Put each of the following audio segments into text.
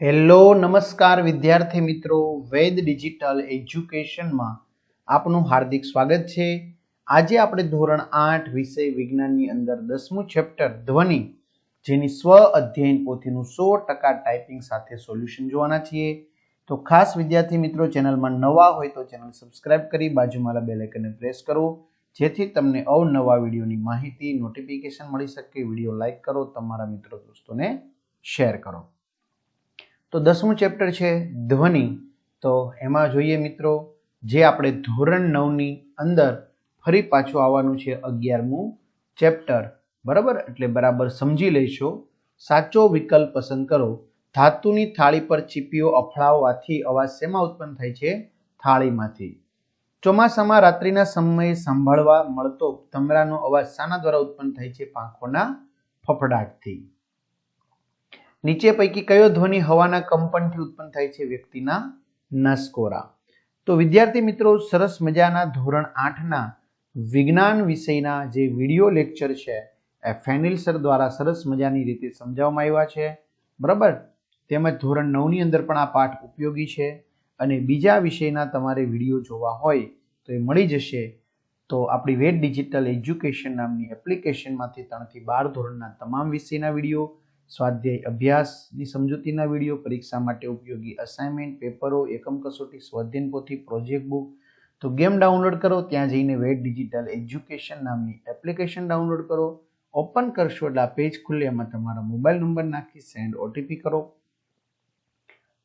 Hello, નમસ્કાર વિદ્યાર્થી મિત્રો. વેદ ડિજિટલ એજ્યુકેશનમાં આપનું હાર્દિક સ્વાગત છે. આજે આપણે ધોરણ આઠ વિષય વિજ્ઞાનની અંદર દસમું ચેપ્ટર ધ્વનિ, જેની સ્વ અધ્યયન પોથીનું સો ટકા ટાઈપિંગ સાથે સોલ્યુશન જોવાના છીએ. તો ખાસ વિદ્યાર્થી મિત્રો, ચેનલમાં નવા હોય તો ચેનલ સબસ્ક્રાઇબ કરી બાજુમાં બેલ આઇકનને પ્રેસ કરો. જેથી તમને અવનવા વિડીયોની માહિતી, નોટિફિકેશન મળી શકે. વીડિયો લાઇક કરો, તમારા મિત્રો, દોસ્તોને શેર કરો. તો દસમું ચેપ્ટર છે ધ્વનિ. તો એમાં જોઈએ મિત્રો, જે આપણે ધોરણ નવની અંદર ફરી પાછું આવવાનું છે અગિયારમું ચેપ્ટર બરાબર? એટલે બરાબર સમજી લેશો. સાચો વિકલ્પ પસંદ કરો. ધાતુની થાળી પર ચીપીઓ અફડાવવાથી અવાજ શેમાં ઉત્પન્ન થાય છે? થાળીમાંથી. ચોમાસામાં રાત્રિના સમયે સાંભળવા મળતો તમરાનો અવાજ શાના દ્વારા ઉત્પન્ન થાય છે? પાંખોના ફફડાટથી. નીચે પૈકી કયો ધ્વનિ હવાના કંપનથી ઉત્પન્ન થાય છે વ્યક્તિના? નસકોરા. તો વિદ્યાર્થી મિત્રો, સરસ મજાના ધોરણ આઠના વિજ્ઞાન વિષયના જે વીડિયો લેક્ચર છે, એ ફેનિલ સર દ્વારા સરસ મજાની રીતે સમજાવવામાં આવ્યા છે. બરાબર? તેમજ ધોરણ નવની અંદર પણ આ પાઠ ઉપયોગી છે. અને બીજા વિષયના તમારે વીડિયો જોવા હોય તો એ મળી જશે. તો આપણી વેટ ડિજિટલ એજ્યુકેશન નામની એપ્લિકેશનમાંથી ત્રણથી બાર ધોરણના તમામ વિષયના વીડિયો સ્વાધ્યાય અભ્યાસની સમજૂતીના વીડિયો પરીક્ષા માટે ઉપયોગી અસાઇનમેન્ટ પેપરો એકમ કસોટી સ્વાધ્યન પોથી પ્રોજેક્ટ બુક તો ગેમ ડાઉનલોડ કરો, ત્યાં જઈને વેટ ડિજિટલ એજ્યુકેશન નામની એપ્લિકેશન ડાઉનલોડ કરો. ઓપન કરશો એટલે આ પેજ ખુલ્લે, એમાં તમારો મોબાઈલ નંબર નાખી સેન્ડ ઓટીપી કરો.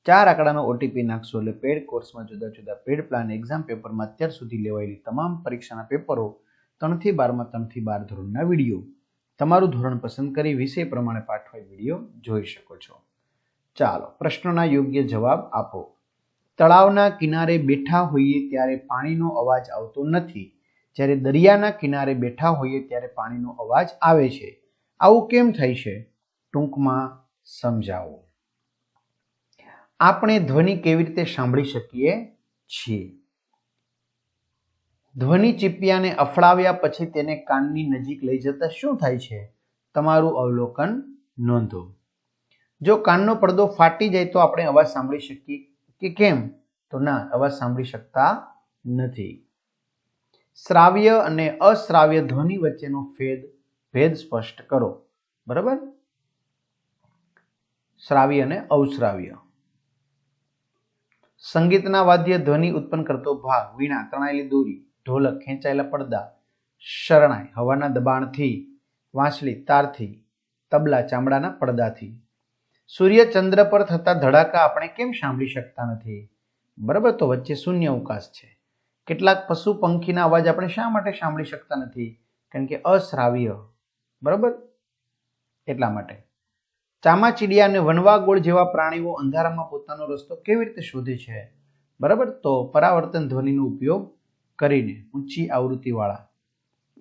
ચાર આંકડાનો ઓટીપી નાખશો એટલે પેડ કોર્સમાં જુદા જુદા પેડ પ્લાન એક્ઝામ પેપરમાં અત્યાર સુધી લેવાયેલી તમામ પરીક્ષાના પેપરો ત્રણથી બારમાં, ત્રણથી બાર ધોરણના વીડિયો. તમારું ધોરણ પસંદ કરી વિષય પ્રમાણે પાઠવાય વીડિયો જોઈ શકો છો. ચાલો, પ્રશ્નોના યોગ્ય જવાબ આપો. તળાવના કિનારે બેઠા હોઈએ ત્યારે પાણીનો અવાજ આવતો નથી. જ્યારે દરિયાના કિનારે બેઠા હોઈએ ત્યારે પાણીનો અવાજ આવે છે. આવું કેમ થાય છે? ટૂંકમાં સમજાવો. આપણે ધ્વનિ કેવી રીતે સાંભળી શકીએ છીએ? ધ્વનિ ચીપિયાને અફડાવ્યા પછી તેને કાનની નજીક લઈ જતા શું થાય છે? તમારું અવલોકન નોંધો. જો કાનનો પડદો ફાટી જાય તો આપણે અવાજ સાંભળી શકીએ કે કેમ? તો ના, અવાજ સાંભળી શકતા નથી. શ્રાવ્ય અને અશ્રાવ્ય ધ્વનિ વચ્ચેનો ભેદ ભેદ સ્પષ્ટ કરો. બરાબર? શ્રાવ્ય અને અવશ્રાવ્ય. સંગીતના વાદ્ય ધ્વનિ ઉત્પન્ન કરતો ભાગ, વીણા, તણાયેલી દોરી. ઢોલક ખેંચાયેલા પડદા, શરણાઈ હવાના દબાણથી, વાંસળી તારથી, તબલા ચામડાના પડદાથી. સૂર્ય ચંદ્ર પર થતા ધડાકા આપણે કેમ સાંભળી શકતા નથી? બરાબર તો વચ્ચે શૂન્ય અવકાશ છે. કેટલાક પશુ પંખીના અવાજ આપણે શા માટે સાંભળી શકતા નથી? કારણ કે અશ્રાવ્ય. બરાબર? એટલા માટે. ચામાચીડિયા અને વનવાગોળ જેવા પ્રાણીઓ અંધારામાં પોતાનો રસ્તો કેવી રીતે શોધે છે? બરાબર? તો પરાવર્તન ધ્વનિનો ઉપયોગ કરીને ઊંચી આવૃત્તિવાળા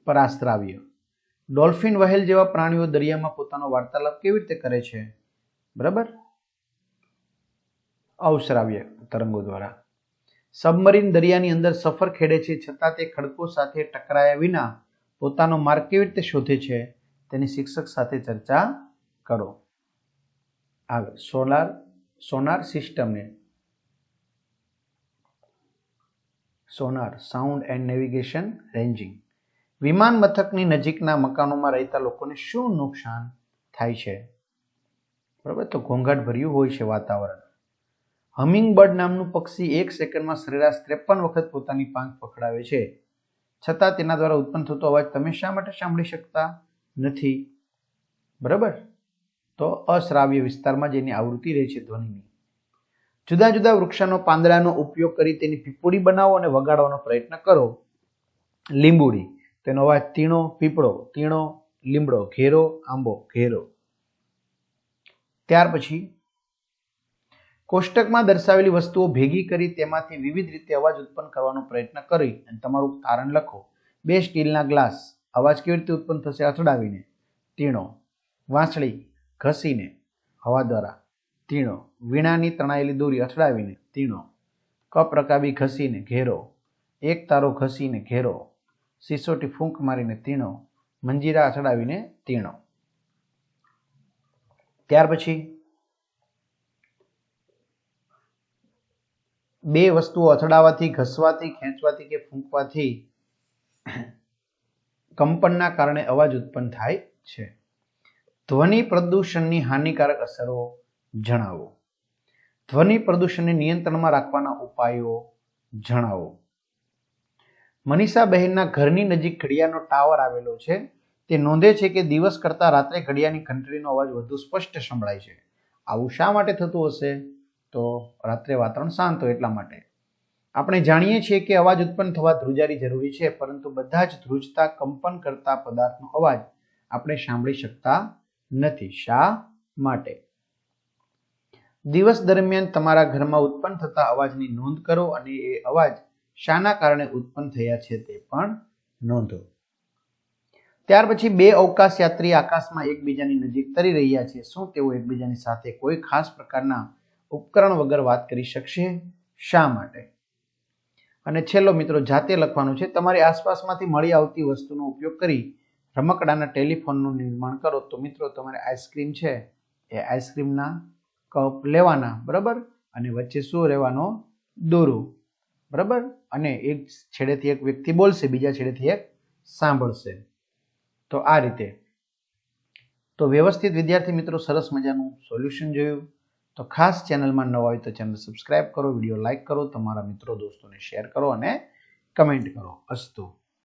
પરાશ્રાવ્ય ડોલ્ફિન વહેલ જેવા પ્રાણીઓ દરિયામાં પોતાનો વાર્તાલાપ કેવી રીતે કરે છે? બરાબર? અવશ્રાવ્ય તરંગો દ્વારા. સબમરીન દરિયાની અંદર સફર ખેડે છે, છતાં તે ખડકો સાથે ટકરાયા વિના પોતાનો માર્ગ કેવી રીતે શોધે છે તેની શિક્ષક સાથે ચર્ચા કરો. આગળ, સોલાર, સોનાર સિસ્ટમને sonar sound and navigation ranging વિમાન મથકની નજીકના મકાનોમાં રહેતા લોકોને શું નુકસાન થાય છે? બરાબર? તો ઘોંઘાટ ભર્યું હોય છે વાતાવરણ. હમિંગ બર્ડ નામનું પક્ષી એક સેકન્ડમાં સરેરાશ ત્રેપન વખત પોતાની પાંખ પકડાવે છે. છતાં તેના દ્વારા ઉત્પન્ન થતો અવાજ તમે શા માટે સાંભળી શકતા નથી? બરાબર? તો અશ્રાવ્ય વિસ્તારમાં જેની આવૃત્તિ રહે છે ધ્વનિની. જુદા જુદા વૃક્ષોનો પાંદડાનો ઉપયોગ કરી તેની પીપુડી બનાવો અને વગાડવાનો પ્રયત્ન કરો. લીંબુડી, તેનો અવાજ તીણો, પીપળો, તીણો લીમડો ઘેરો, આંબો, ઘેરો. ત્યાર પછી, કોષ્ટકમાં દર્શાવેલી વસ્તુઓ ભેગી કરી તેમાંથી વિવિધ રીતે અવાજ ઉત્પન્ન કરવાનો પ્રયત્ન કરી અને તમારું તારણ લખો. બે સ્ટીલના ગ્લાસ, અવાજ કેવી રીતે ઉત્પન્ન થશે અથડાવીને. તીણો, વાંસળી, ઘસીને. હવા દ્વારા. તીણો વીણાની તણાયેલી દોરી અથડાવીને તીણો કપ રકાબી ઘસીને ઘેરો, એક તારો ઘસીને ઘેરો, સિસોટી ફૂંક મારીને તીણો મંજીરા અથડાવીને તીણો ત્યાર પછી બે વસ્તુઓ અથડાવાથી, ઘસવાથી, ખેંચવાથી કે ફૂંકવાથી કંપનના કારણે અવાજ ઉત્પન્ન થાય છે. ધ્વનિ પ્રદૂષણની હાનિકારક અસરો જણાવો. ધ્વનિ પ્રદૂષણને નિયંત્રણમાં રાખવાના ઉપાયો જણાવો. મનીષાબહેનના ઘરની નજીક ઘડિયાળનો ટાવર આવેલો છે. તે નોંધે છે કે દિવસ કરતાં રાત્રે ઘડિયાળની ઘંટડીનો અવાજ વધુ સ્પષ્ટ સંભળાય છે. આવું શા માટે થતું હશે? તો રાત્રે વાતાવરણ શાંત હોય એટલા માટે. આપણે જાણીએ છીએ કે અવાજ ઉત્પન્ન થવા ધ્રુજારી જરૂરી છે, પરંતુ બધા જ ધ્રુજતા કંપન કરતા પદાર્થનો અવાજ આપણે સાંભળી શકતા નથી. શા માટે? દિવસ દરમિયાન તમારા ઘરમાં ઉત્પન્ન થતા અવાજની નોંધ કરો અને એ અવાજ શાના કારણે ઉત્પન્ન થયા છે તે પણ નોંધો. ત્યાર પછી બે અવકાશ યાત્રી આકાશમાં એકબીજાની નજીક તરી રહ્યા છે. શું તેઓ એકબીજાની સાથે કોઈ ખાસ પ્રકારના ઉપકરણ વગર વાત કરી શકશે? શા માટે? અને છેલ્લો મિત્રો, જાતે લખવાનું છે, તમારી આસપાસમાંથી મળી આવતી વસ્તુનો ઉપયોગ કરી રમકડાના ટેલિફોનનું નિર્માણ કરો. તો મિત્રો, તમારે આઈસ્ક્રીમ છે? એ આઈસ્ક્રીમના કપ લેવાના, બરાબર? અને વચ્ચે શું રહેવાનો? દોરું, બરાબર? અને એક છેડેથી એક વ્યક્તિ બોલશે, બીજા છેડેથી એક સાંભળશે. તો આ રીતે. તો વ્યવસ્થિત વિદ્યાર્થી મિત્રો, સરસ મજાનું સોલ્યુશન જોયું. તો ખાસ ચેનલમાં નવા હોય તો ચેનલ સબસ્ક્રાઇબ કરો, વીડિયો લાઇક કરો, તમારા મિત્રો, દોસ્તોને શેર કરો અને કમેન્ટ કરો. અસ્તુ.